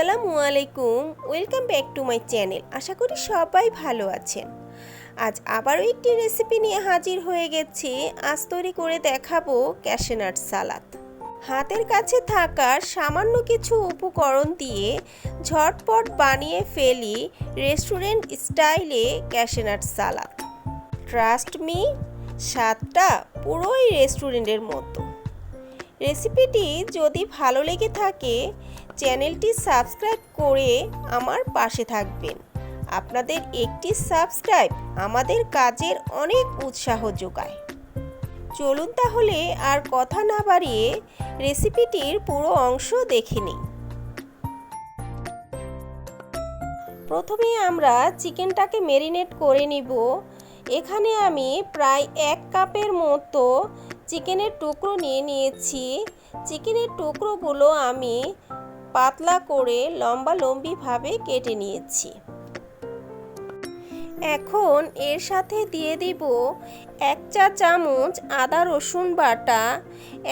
আসসালামু আলাইকুম welcome back to my channel আশা করি সবাই ভালো আছেন। আজ আবারও একটি রেসিপি নিয়ে হাজির হয়ে গেছি। আজ তৈরি করে দেখাবো ক্যাশেনাট সালাদ হাতের কাছে থাকা সামান্য কিছু উপকরণ দিয়ে ঝটপট বানিয়ে ফেলি রেস্টুরেন্ট স্টাইলে ক্যাশেনাট সালাদ ট্রাস্ট মি স্বাদটা পুরোই রেস্টুরেন্টের মতো। রেসিপিটি যদি ভালো লেগে থাকে, চ্যানেলটি সাবস্ক্রাইব করে আমার পাশে থাকবেন। আপনাদের একটি সাবস্ক্রাইব আমাদের কাজের অনেক উৎসাহ যোগায়। চলুন তাহলে আর কথা না বাড়িয়ে রেসিপিটির পুরো অংশ দেখে নিই। প্রথমে আমরা চিকেনটাকে মেরিনেট করে নিব। এখানে আমি প্রায় এক কাপের মতো চিকেনের টুকরো নিয়ে নিয়েছি। চিকেনের টুকরোগুলো আমি পাতলা করে লম্বা লম্বিভাবে কেটে নিয়েছি। এখন এর সাথে দিয়ে দিব এক চা চামচ আদা রসুন বাটা,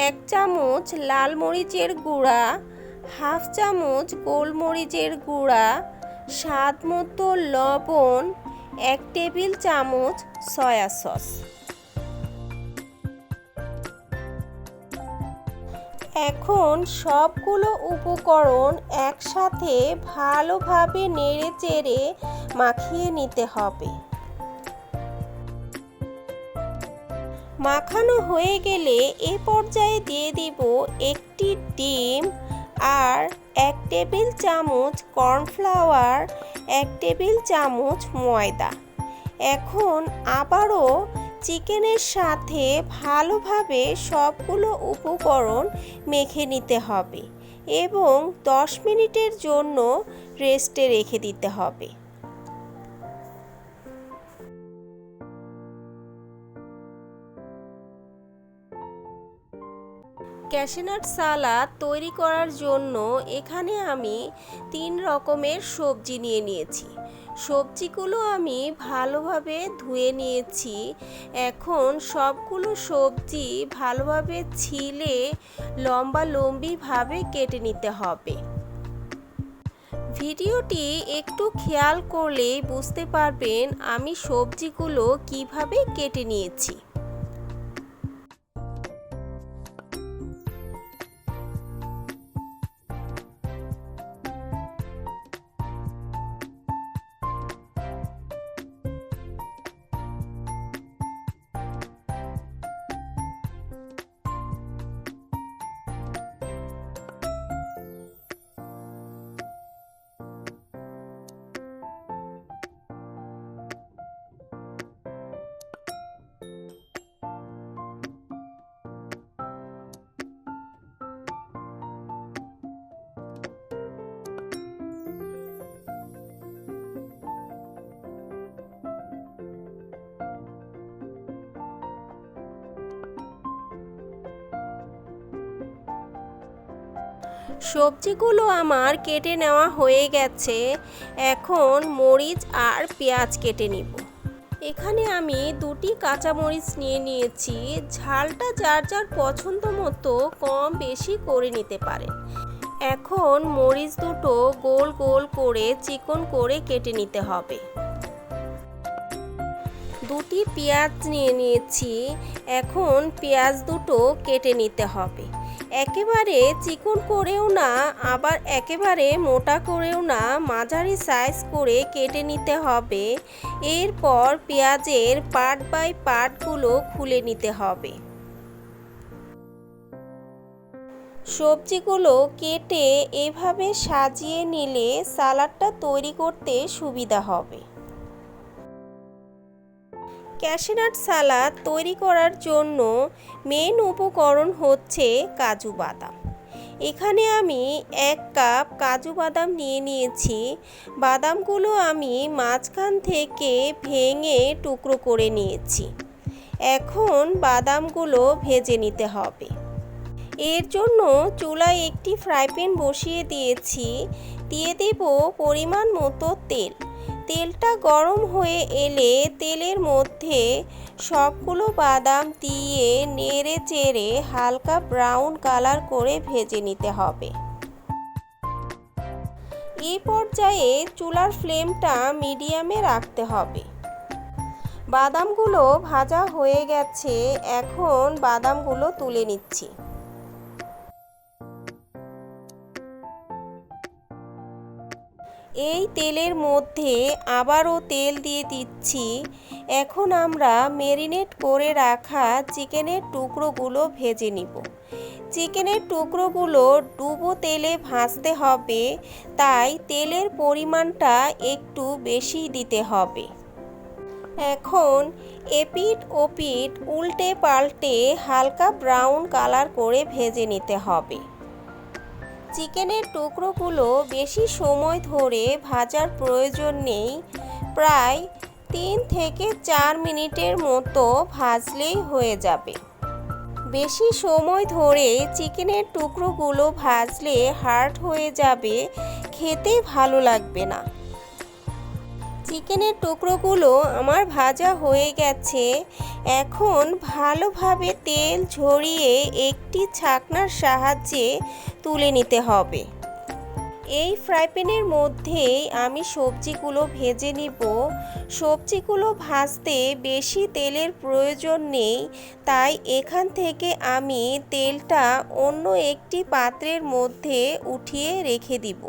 এক চামচ লাল মরিচের গুঁড়া, হাফ চামচ গোলমরিচের গুঁড়া স্বাদ মতো লবণ, এক টেবিল চামচ সয়া সস। এখন সবগুলো উপকরণ একসাথে ভালোভাবে নেড়ে চেড়ে মাখিয়ে নিতে হবে। মাখানো হয়ে গেলে এ পর্যায়ে দিয়ে দিব একটি ডিম আর এক টেবিল চামচ কর্নফ্লাওয়ার, এক টেবিল চামচ ময়দা। এখন আবারও চিকেনের সাথে ভালোভাবে সবগুলো উপকরণ মেখে নিতে হবে এবং 10 মিনিটের জন্য রেস্টে রেখে দিতে হবে। ক্যাশনাট সালাদ তৈরি করার জন্য এখানে আমি তিন রকমের সবজি নিয়ে নিয়েছি। সবজিগুলো আমি ভালোভাবে ধুয়ে নিয়েছি। এখন সবগুলো সবজি ভালোভাবে ছিলে লম্বা লম্বিভাবে কেটে নিতে হবে। ভিডিওটি একটু খেয়াল করলে বুঝতে পারবেন আমি সবজিগুলো কীভাবে কেটে নিয়েছি। সবজিগুলো আমার কেটে নেওয়া হয়ে গেছে। এখন মরিচ আর পেঁয়াজ কেটে নিব। এখানে আমি দুটি কাঁচামরিচ নিয়ে নিয়েছি। ঝালটা যার যার পছন্দ মতো কম বেশি করে নিতে পারেন। এখন মরিচ দুটো গোল গোল করে চিকন করে কেটে নিতে হবে। দুটি পেঁয়াজ নিয়ে নিয়েছি। এখন পেঁয়াজ দুটো কেটে নিতে হবে। একেবারে চিকন করেও না, আবার একেবারে মোটা করেও না মাঝারি সাইজ করে কেটে নিতে হবে। এরপর পেঁয়াজের পার্ট বাই পার্টগুলো খুলে নিতে হবে। সবজিগুলো কেটে এভাবে সাজিয়ে নিলে সালাডটা তৈরি করতে সুবিধা হবে। ক্যাশনাট সালাদ তৈরি করার জন্য মেন উপকরণ হচ্ছে কাজু বাদাম। এখানে আমি এক কাপ কাজু বাদাম নিয়ে নিয়েছি। বাদামগুলো আমি মাঝখান থেকে ভেঙে টুকরো করে নিয়েছি। এখন বাদামগুলো ভেজে নিতে হবে। এর জন্য চুলায় একটি ফ্রাই প্যান বসিয়ে দিয়েছি। দিয়ে দেব পরিমাণ মতো তেল। তেলটা গরম হয়ে এলে তেলের মধ্যে সবগুলো বাদাম দিয়ে নেড়ে চেড়ে হালকা ব্রাউন কালার করে ভেজে নিতে হবে। এই পর্যায়ে চুলার ফ্লেমটা মিডিয়ামে রাখতে হবে। বাদামগুলো ভাজা হয়ে গেছে, এখন বাদামগুলো তুলে নিচ্ছি। এই তেলের মধ্যে আবারও তেল দিয়ে দিচ্ছি। এখন আমরা মেরিনেট করে রাখা চিকেনের টুকরোগুলো ভেজে নিব। চিকেনের টুকরোগুলো ডুবো তেলে ভাজতে হবে, তাই তেলের পরিমাণটা একটু বেশি দিতে হবে। এখন এপিট ওপিট উল্টে পাল্টে হালকা ব্রাউন কালার করে ভেজে নিতে হবে। চিকেনের টুকরোগুলো বেশি সময় ধরে ভাজার প্রয়োজন নেই। প্রায় তিন থেকে চার মিনিটের মতো ভাজলেই হয়ে যাবে। বেশি সময় ধরে চিকেনের টুকরোগুলো ভাজলে হার্ড হয়ে যাবে, খেতে ভালো লাগবে না। চিকেনের টুকরোগুলো আমার ভাজা হয়ে গেছে। এখন ভালোভাবে তেল ঝরিয়ে একটি ছাকনার সাহায্যে তুলে নিতে হবে। এই ফ্রাই প্যানের মধ্যেই আমি সবজিগুলো ভেজে নিব। সবজিগুলো ভাজতে বেশি তেলের প্রয়োজন নেই, তাই এখান থেকে আমি তেলটা অন্য একটি পাত্রের মধ্যে উঠিয়ে রেখে দিব।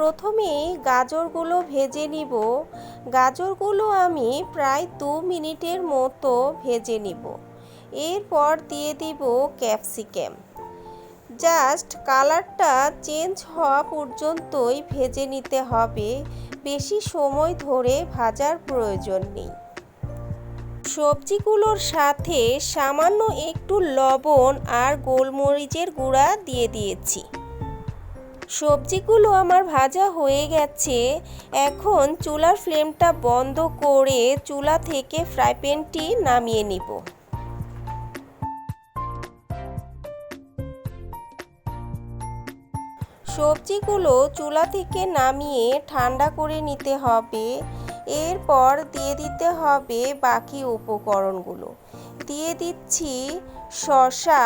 প্রথমে গাজরগুলো ভেজে নিব। গাজরগুলো আমি প্রায় দু মিনিটের মতো ভেজে নিব। এরপর দিয়ে দিব ক্যাপসিকাম। জাস্ট কালারটা চেঞ্জ হওয়া পর্যন্তই ভেজে নিতে হবে। বেশি সময় ধরে ভাজার প্রয়োজন নেই। সবজিগুলোর সাথে সামান্য একটু লবণ আর গোলমরিচের গুঁড়া দিয়ে দিয়েছি। সবজিগুলো আমার ভাজা হয়ে গেছে। এখন চুলার ফ্লেমটা বন্ধ করে চুলা থেকে ফ্রাই প্যানটি নামিয়ে নিব। সবজিগুলো চুলা থেকে নামিয়ে ঠান্ডা করে নিতে হবে। এরপর দিয়ে দিতে হবে বাকি উপকরণগুলো। দিয়ে দিচ্ছি শসা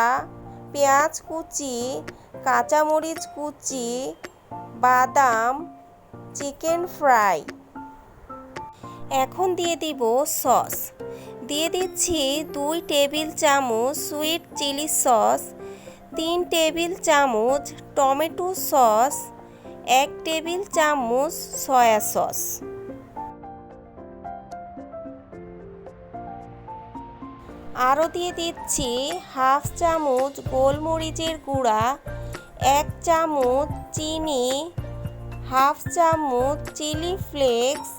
পেঁয়াজ কুচি, কাঁচামরিচ কুচি, বাদাম, চিকেন ফ্রাই। এখন দিয়ে দিব সস। দিয়ে দিচ্ছি দুই টেবিল চামচ সুইট চিলি সস, তিন টেবিল চামচ টমেটো সস, এক টেবিল চামচ সয়া সস। আরও দিয়ে দিচ্ছি হাফ চামচ গোলমরিচের গুঁড়া, এক চামচ চিনি, হাফ চামচ চিলি ফ্লেক্স,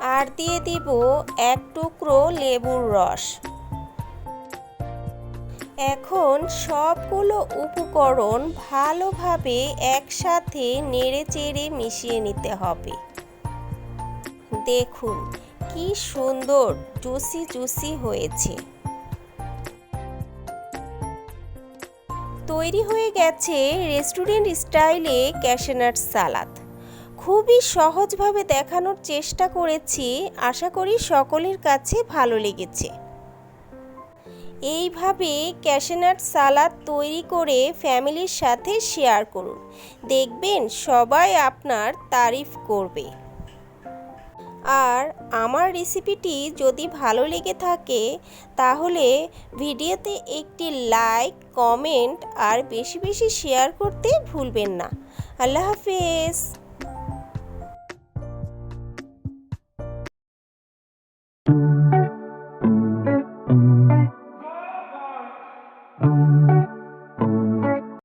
আর দিয়ে দিব এক টুকরো লেবুর রস। এখন সবগুলো উপকরণ ভালোভাবে একসাথে নেড়ে চেড়ে মিশিয়ে নিতে হবে। দেখুন, কি সুন্দর, জুসি জুসি হয়েছে। তৈরি হয়ে গেছে রেস্টুরেন্ট স্টাইলে ক্যাশেনাট সালাদ। খুবই সহজভাবে দেখানোর চেষ্টা করেছি, আশা করি সকলের কাছে ভালো লেগেছে। এইভাবে ক্যাশেনাট সালাদ তৈরি করে ফ্যামিলির সাথে শেয়ার করুন। দেখবেন সবাই আপনার তারিফ করবে। আর আমার রেসিপিটি যদি ভালো লেগে থাকে, তাহলে ভিডিওতে একটি লাইক কমেন্ট আর বেশি বেশি শেয়ার করতে ভুলবেন না। আল্লাহ হাফেজ।